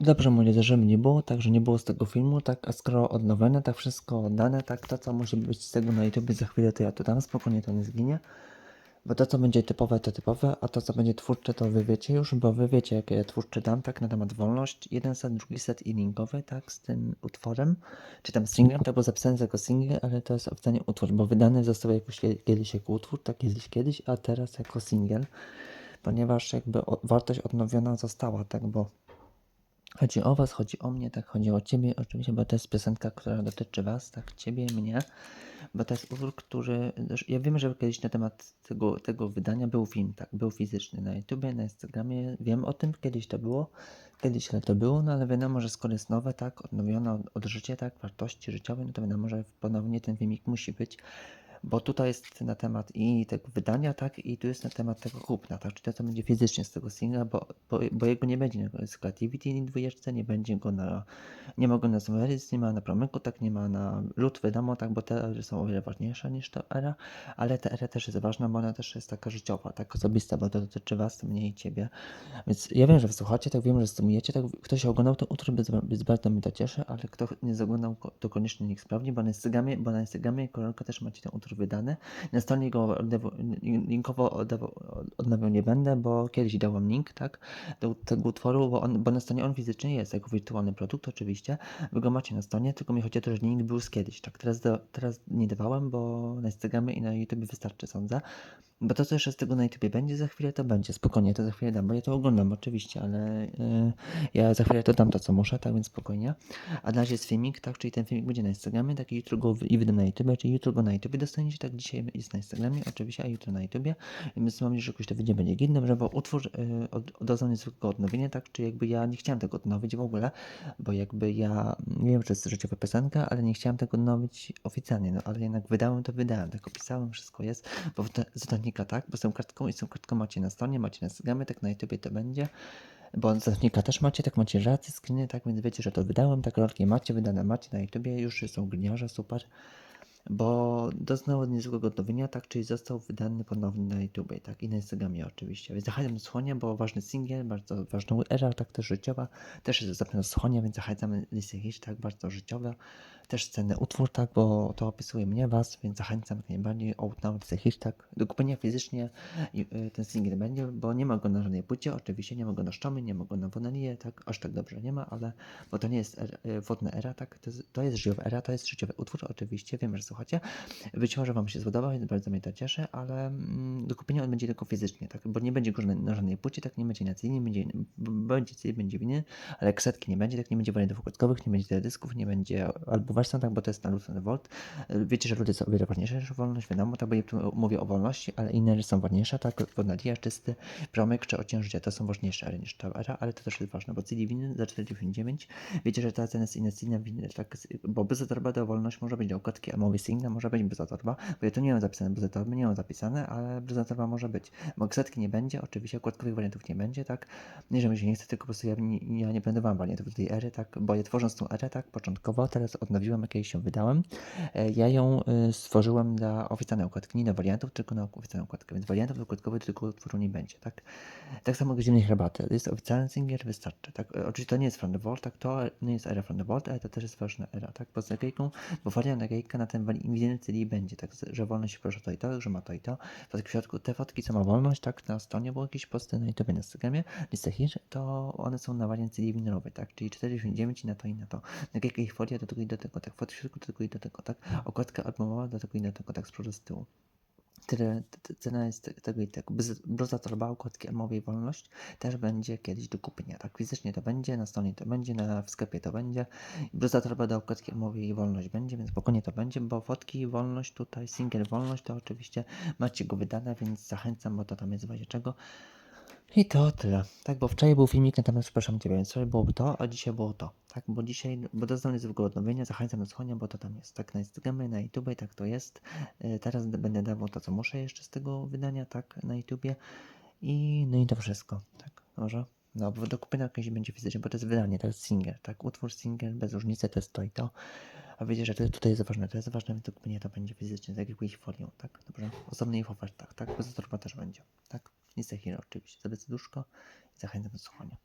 Dobrze moi drodzy, że nie było, tak, że nie było z tego filmu, tak, a skoro odnowione, tak wszystko oddane, tak, to co musi być z tego na YouTube za chwilę, to ja to dam, spokojnie to nie zginie. Bo to co będzie typowe, to typowe, a to co będzie twórcze, to wy wiecie już, bo wy wiecie jakie ja twórcze dam, tak, na temat wolność. Jeden set, drugi set i linkowy, tak, z tym utworem, czy tam singlem, to było zapisane jako single, ale to jest oficjalnie utwór, bo wydany został jakoś kie- kiedyś jako utwór, tak, kiedyś, kiedyś, a teraz jako single, ponieważ jakby wartość odnowiona została, tak, bo Chodzi o was, chodzi o mnie, tak, chodzi o ciebie oczywiście, bo to jest piosenka, która dotyczy was, tak, ciebie, mnie, bo to jest utwór, który, ja wiem, że kiedyś na temat tego, tego wydania był film, tak, był fizyczny na YouTubie, na Instagramie, wiem o tym, kiedyś to było, kiedyś to było, no ale wiadomo, że skoro jest nowe, tak, odnowione od, od życia, tak, wartości życiowe, no to wiadomo, że ponownie ten filmik musi być, bo tutaj jest na temat i tego wydania, tak, i tu jest na temat tego kupna, tak, czyli to, będzie fizycznie z tego singla, bo, bo, bo jego nie będzie na Creativity dwójeczce, nie będzie go na, nie ma na nie ma na Promyku, tak, nie ma na Lud, wiadomo, tak, bo te są o wiele ważniejsze niż ta era, ale ta era też jest ważna, bo ona też jest taka życiowa, tak, osobista, bo to dotyczy was, mnie i ciebie, więc ja wiem, że wysłuchacie, tak, wiem, że sumujecie, tak, ktoś oglądał ten utwór, bez, bardzo mnie to cieszy, ale kto nie zaglądał, to koniecznie niech sprawdzi, bo na Instagramie, bo na Instagramie i Korolka też macie ten utwór wydany. Na stronie go linkowo odnawiał nie będę, bo kiedyś dałem link, tak, do tego utworu, bo, on, bo na stronie on fizycznie jest, jako wirtualny produkt oczywiście, wy go macie na stronie, tylko mi chodzi o to, że link był z kiedyś, tak, teraz, do, teraz nie dawałem, bo na Instagramie i na YouTube wystarczy, sądzę. Bo to, co jeszcze z tego na YouTubie będzie za chwilę, to będzie. Spokojnie, to za chwilę dam, bo ja to oglądam oczywiście, ale yy, ja za chwilę to dam to, co muszę, tak więc spokojnie. A na razie jest filmik, tak, czyli ten filmik będzie na Instagramie, tak i jutro go i wydam na YouTubie, czyli jutro go na YouTubie dostaniecie, tak dzisiaj jest na Instagramie oczywiście, a jutro na YouTubie. I Więc mam nadzieję, że jakoś to wyjdzie, będzie gitne, że bo utwór yy, od, oddał niezwykłego odnowienia, tak, czy jakby ja nie chciałem tego odnowić w ogóle, bo jakby ja, nie wiem, czy to jest życiowa piosenka, ale nie chciałem tego odnowić oficjalnie, no ale jednak wydałem, to wydałem, tak opisałem, wszystko jest, bo w te- z notatnika, tak, bo z tą kartką i z tą kartką macie na stronie, macie na Instagramie, tak na YouTubie to będzie, bo z notatnika też macie, tak macie relacje, screeny, tak, więc wiecie, że to wydałem, tak rolki macie, wydane macie na YouTubie, już są gliniarze, super, bo doznał niezłego odnowienia, tak, czyli został wydany ponownie na YouTubie, tak, i na Instagramie oczywiście, więc zachęcam słuchania, bo ważny singiel, bardzo ważna era, tak, też życiowa, też jest zapewne do słuchania, więc zachęcam listy tak, bardzo życiowe, też cenny utwór, tak, bo to opisuje mnie, was, więc zachęcam jak najbardziej, Outnow, hit, tak, do kupienia fizycznie y, ten singiel będzie, bo nie ma go na żadnej płycie, oczywiście, nie ma go na sztomy, nie ma go na Wonalię, tak, aż tak dobrze nie ma, ale, bo to nie jest er, y, wodna era, tak, to jest, to jest życiowa era, to jest życiowy utwór, oczywiście, wiem, że słuchacie, być może Wam się spodobał, więc bardzo mnie to cieszy, ale mm, do kupienia on będzie tylko fizycznie, tak? Bo nie będzie go na, na żadnej płycie, tak? Nie będzie na CD, nie będzie, będzie CD, będzie winy, ale kasetki nie będzie, tak? Nie będzie wariantów układkowych, nie będzie teledysków, nie będzie albo wersji, tak? Bo to jest na Luther Volt. Wiecie, że ludzie są o wiele ważniejsze niż wolność, wiadomo, tak? Bo ja tu mówię o wolności, ale inne rzeczy są ważniejsze, tak? Wonalia, czysty, promyk czy życia, to są ważniejsze niż ta era, ale to też jest ważne, bo CD winy za 4,99 Wiecie, że ta cena jest inwestycyjna, win- tak, bo bez torba do wolność może być do okładki, a mogę single może być bez torba, bo ja tu nie mam zapisane bez torby, nie mam zapisane, ale bez torba może być. Bo setki nie będzie, oczywiście okładkowych wariantów nie będzie, tak? Nie, że mi się nie chce, tylko po prostu ja ja nie będę wam wariantów do tej ery, tak? Bo ja tworząc tą erę, tak, początkowo, teraz odnowiłem, jak kiedyś się wydałem, e, ja ją y, stworzyłem dla oficjalnej okładki, nie na wariantów, tylko na oficjalną okładkę, więc wariantów okładkowych tylko utworu nie będzie, tak? Tak samo jak zimnej herbaty. Jest oficjalny singiel, wystarczy. Tak? E, Oczywiście to nie jest From the Vault, tak? To nie jest era From the Vault, ale to też jest ważna era, tak? Bo z naklejką, bo wariant na tym wali- inwizyjnym CD będzie, tak? Że wolność proszę to i to, że ma to i to. W środku, te fotki, co ma wolność, tak? Na stronie były jakieś posty na YouTube, na Instagramie, listę hit, to one są na wariant CD winylowy, tak? Czyli 4,99 i na to i na to. Naklejka ich folia do tego i do tego, tak? Fotki w środku do tego i do tego, tak? Okładka albumowa do tego i do tego, tak? Z przodu, z tyłu. Tyle, cena jest te- tego i tego. Bluza torba, okładki armowej wolność też będzie kiedyś do kupienia. Tak fizycznie to będzie, na stronie to będzie, na, w sklepie to będzie. Bluza torba do okładki armowej wolność będzie, więc spokojnie to będzie, bo fotki wolność tutaj, single wolność to oczywiście macie go wydane, więc zachęcam, bo to tam jest w razie czego. I to tyle. Tak, bo wczoraj był filmik na temat, przepraszam Ciebie, więc wczoraj byłoby to, a dzisiaj było to. Tak, bo dzisiaj, bo doznał niezwykłego odnowienia, zachęcam do słuchania, bo to tam jest. Tak, na Instagramie, na YouTube, tak to jest. E, Teraz będę dawał to, co muszę jeszcze z tego wydania, tak, na YouTubie. I no i to wszystko, tak, może. No, bo do kupienia jakieś będzie fizycznie, bo to jest wydanie, to jest tak, utwór single, bez różnicy, to jest to i to. A wiecie, że to, tutaj jest ważne, to jest ważne, więc do kupienia to będzie fizycznie, tak jak ich folią, tak, dobrze, osobnej w ofertach, tak, bez torba też będzie, tak, nic takiego oczywiście, sobie serduszko i zachęcam do słuchania.